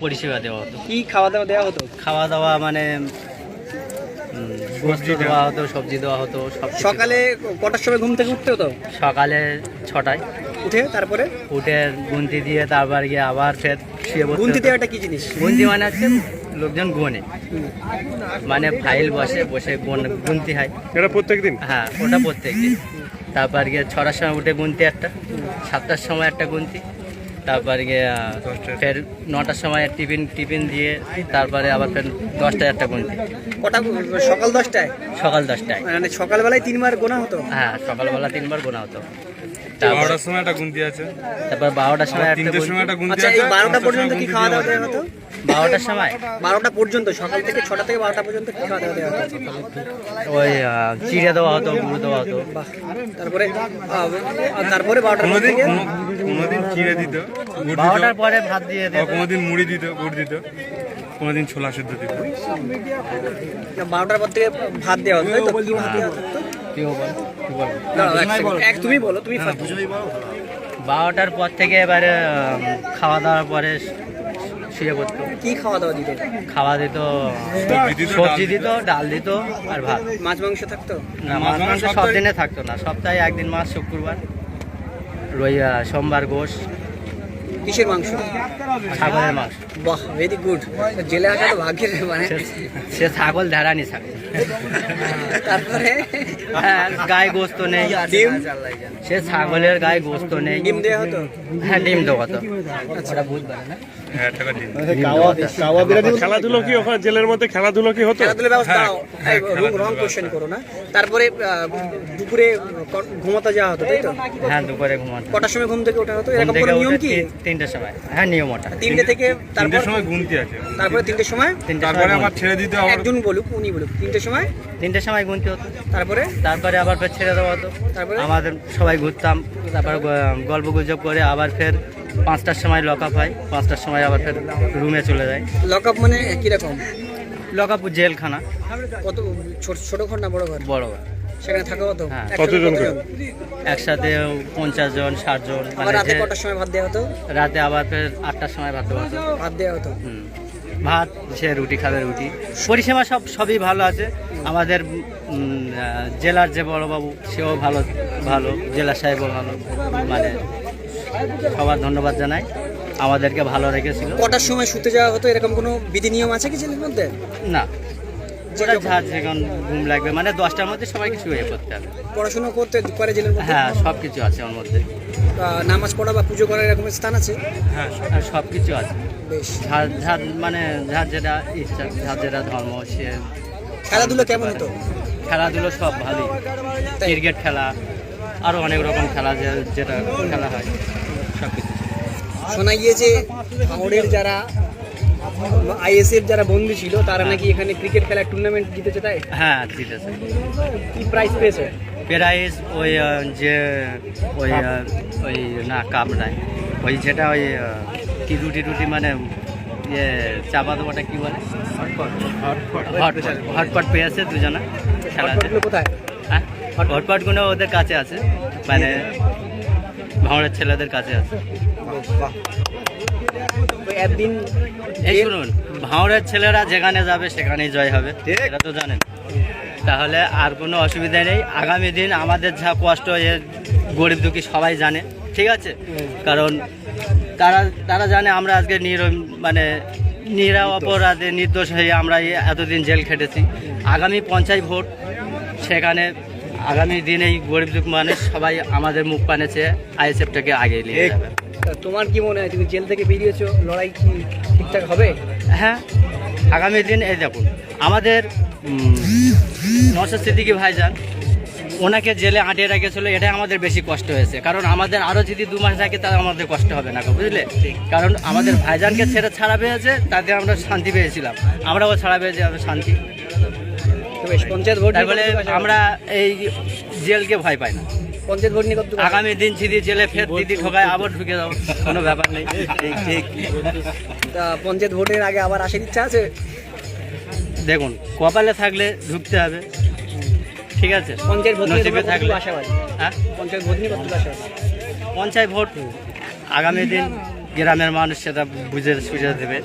পরিষেবা দেওয়া হতো। কি খাওয়া দাওয়া দেওয়া হতো? খাওয়া দাওয়া মানে গোস্ত দেওয়া হতো সবজি দেওয়া হতো সব সকালে কটার সময় ঘুম থেকে উঠতে হতো? সকালে ছটায়। উঠে তারপরে? উঠে গুনতি দিয়ে তারপর গিয়ে আবার ফের শুয়ে বসতে গুনতি। দেওয়াটা কি জিনিস? গুনতি মানে হচ্ছে লোকজন গোনে। মানে ফাইল বসে বসে গুন- গুনতি হয়। এটা প্রত্যেক দিন? হ্যাঁ ওটা প্রত্যেক দিন। তারপর গিয়ে ছটার সময় উঠে গুনতি একটা সাতটার সময় একটা গুনতি। তারপর গিয়ে ফের নটার সময় টিফিন টিফিন দিয়ে তারপরে আবার ফের দশটায় একটা গুনতি কটা সকাল দশটায়? সকাল দশটায়। মানে সকালবেলায় তিনবার গোনা হতো? হ্যাঁ সকালবেলা তিনবার গোনা হতো। বারোটার সময় একটা গুনতি আছে। তারপর বারোটার সময় তিনটের সময় একটা গুনতি আচ্ছা আছে। এই বারোটা পর্যন্ত কি খাওয়া দাওয়া হতো। বারোটার সময়? বারোটা পর্যন্ত সকাল থেকে ছটা থেকে বারোটা পর্যন্ত কি খাওয়া দাওয়া দেওয়া হতো? ওই আহ, চিড়ে দেওয়া হতো গুঁড়ো দেওয়া হতো। তারপরে তারপরে বারোটার কোনোদিন চিড়ে দিত গুড় দিত। বারোটার পরে ভাত দিয়ে কোনোদিন মুড়ি দিত গুড় দিত। কোনোদিন ছোলা সেদ্ধ দিত। বারোটার পর থেকে ভাত দেওয়া হতো তো? কি ভাত দেওয়া হতো? কেউ বল? কি বলব? এক তুমি বলো তুমি বারোটার পর থেকে এবারে খাওয়া দাওয়ার পরে শুয়ে পড়তো। কি খাওয়া দাওয়া দিত? খাওয়া দিত সবজি দিত, ডাল দিত। আর ভাত। মাছ মাংস থাকতো? না মাছ মাংস মাংস সব দিনে থাকতো না। সপ্তাহে একদিন মাছ শুক্রবার রইয়া সোমবার গোশ। কিসের মাংস? ছাগলের মাংস। বাহ ভেরি গুড জেলে আসা তো ভাগ্যের মানে। সে- ছাগল ধারানি ছাগল। তারপরে? হ্যাঁ গায়ে গোস্ত নেই। ডিম? সে ছাগলের গায়ে গোস্ত নেই। ডিম দেওয়া হতো? হ্যাঁ ডিম দেওয়া তো ওটা পারে না? খেলাধুলো কি ওখানে জেলের মধ্যে খেলাধুলো কি হতো? ব্যবস্থা হ্যাঁ, হ্যাঁ, করো না। তারপরে দুপুরে ঘুমাতে যাওয়া হতো তাই তো? হ্যাঁ দুপুরে ঘুমাতো। কটার সময় ঘুম থেকে ওঠা হতো? এরকম থেকে নিয়ম কি? তিনটের সময়। হ্যাঁ নিয়ম ওটা। তিনটে থেকে তারপর সময় গুনতি আছে। তারপরে তিনটের সময়? তারপরে আবার ছেড়ে দিতে আবার একজন বলুক উনি বলুক। তিনটের সময়? তিনটের সময় হতো। তারপরে? তারপরে আবার ফের ছেড়ে দেওয়া হতো। তারপরে? আমাদের সবাই ঘুরতাম। তারপরে গল্প গুজব করে আবার ফের পাঁচটার সময় লক আপ হয় পাঁচটার সময় আবার ফের রুমে চলে যায়। লক আপ মানে কীরকম লক আপ জেলখানা। কত ছোট ছোট ঘর না বড় ঘর? বড় ঘর। সেখানে থাকা হতো হ্যাঁ। একসাথে কতজন করে? একসাথে পঞ্চাশ জন ষাট জন আবার মানে রাতে কটার সময় ভাত দেওয়া হতো? রাতে আবার ফের আটটার সময় ভাত দেওয়া হতো। ভাত দেওয়া হতো? ভাত সে রুটি খাবে রুটি। পরিষেবা সব সবই ভালো আছে। আমাদের জেলার যে বড়বাবু সেও ভালো ভালো জেলা সাহেবও ভালো মানে সবার ধন্যবাদ জানাই। আমাদেরকে ভালো রেখেছিল। কটার সময় শুতে যাওয়া হতো? এরকম কোনো বিধি নিয়ম আছে কি জেলের মধ্যে? না। যে ওটা যখন ঘুম লাগবে। মানে দশটার মধ্যে সবাইকে শুয়ে পড়তে হবে। পড়াশোনা করতে পারে জেলের মধ্যে? হ্যাঁ সব কিছু আছে ওর মধ্যে। নামাজ পড়া বা পুজো করার এরকম স্থান আছে? হ্যাঁ সব কিছু আছে। বেশ। মানে যেটা ইচ্ছা যেটা ধর্ম সে খেলাধুলো কেমন হতো? খেলাধুলো সব ভালোই। ক্রিকেট খেলা আরও অনেক রকম খেলা যেটা খেলা হয় সব কিছু। শোনা গিয়েছে হাওড়ের যারা আইএসএফ যারা বন্দী ছিল তারা নাকি এখানে ক্রিকেট খেলার টুর্নামেন্ট জিতেছে তাই? হ্যাঁ জিতেছে। কি প্রাইজ পেয়েছে? প্রাইজ ওই যে ওই ওই না কাপ নাই। ওই যেটা ওই কি রুটি রুটি মানে ইয়ে চাপা দেওয়াটা কি বলে? হটপট। হটপট হটপট। পেয়েছে দুজনা খেলাতে কোথায়? হ্যাঁ হটপটগুলো ওদের কাছে আছে। মানে ভাঙড়ের ছেলেদের কাছে আছে। একদিন এই শুনুন ভাঁড়ের ছেলেরা যেখানে যাবে সেখানেই জয় হবে এটা তো জানেন। তাহলে আর কোনো অসুবিধা নেই। আগামী দিন আমাদের যা কষ্ট এ গরিব দুঃখী সবাই জানে ঠিক আছে? কারণ তারা তারা জানে আমরা আজকে নির মানে নিরা অপরাধে নির্দোষ হয়ে আমরা এতদিন জেল খেটেছি। আগামী পঞ্চায়েত ভোট সেখানে আগামী দিন এই গরিব দুঃখ মানুষ সবাই আমাদের মুখ পানেছে আইএসএফটাকে আগে নিয়ে যাবে। তোমার কি মনে হয় তুমি জেল থেকে বেরিয়েছো লড়াই কি ঠিকঠাক হবে? হ্যাঁ আগামী দিন এই দেখুন আমাদের নশো সিদ্দিকি ভাইজান ওনাকে জেলে আটিয়ে রেখেছিল এটাই আমাদের বেশি কষ্ট হয়েছে। কারণ আমাদের আরও যদি দু মাস থাকে তাহলে আমাদের কষ্ট হবে না বুঝলে? কারণ আমাদের ভাইজানকে ছেড়ে ছাড়া পেয়েছে তাতে আমরা শান্তি পেয়েছিলাম। আমরাও ছাড়া পেয়েছি আমরা শান্তি। বেশ পঞ্চায়েত ভোট আশা আমরা এই জেলকে ভয় পাই না। পঞ্চায়েত ভোট নিয়ে আগামী দিন যদি জেলে ফের দিদি ঠোকায় আবার ঢুকে যাও। কোনো ব্যাপার নেই। ঠিক তা পঞ্চায়েত ভোটের আগে আবার আসার ইচ্ছা আছে? দেখুন কপালে থাকলে ঢুকতে হবে। ঠিক আছে? পঞ্চায়েত ভোট নিয়ে থাকলে। আশাবাদী? হ্যাঁ? পঞ্চায়েত ভোট নিয়ে কতটুকু আশাবাদী? পঞ্চায়েত ভোট আগামী দিন গ্রামের মানুষ সেটা বুঝে সুঝে দেবে।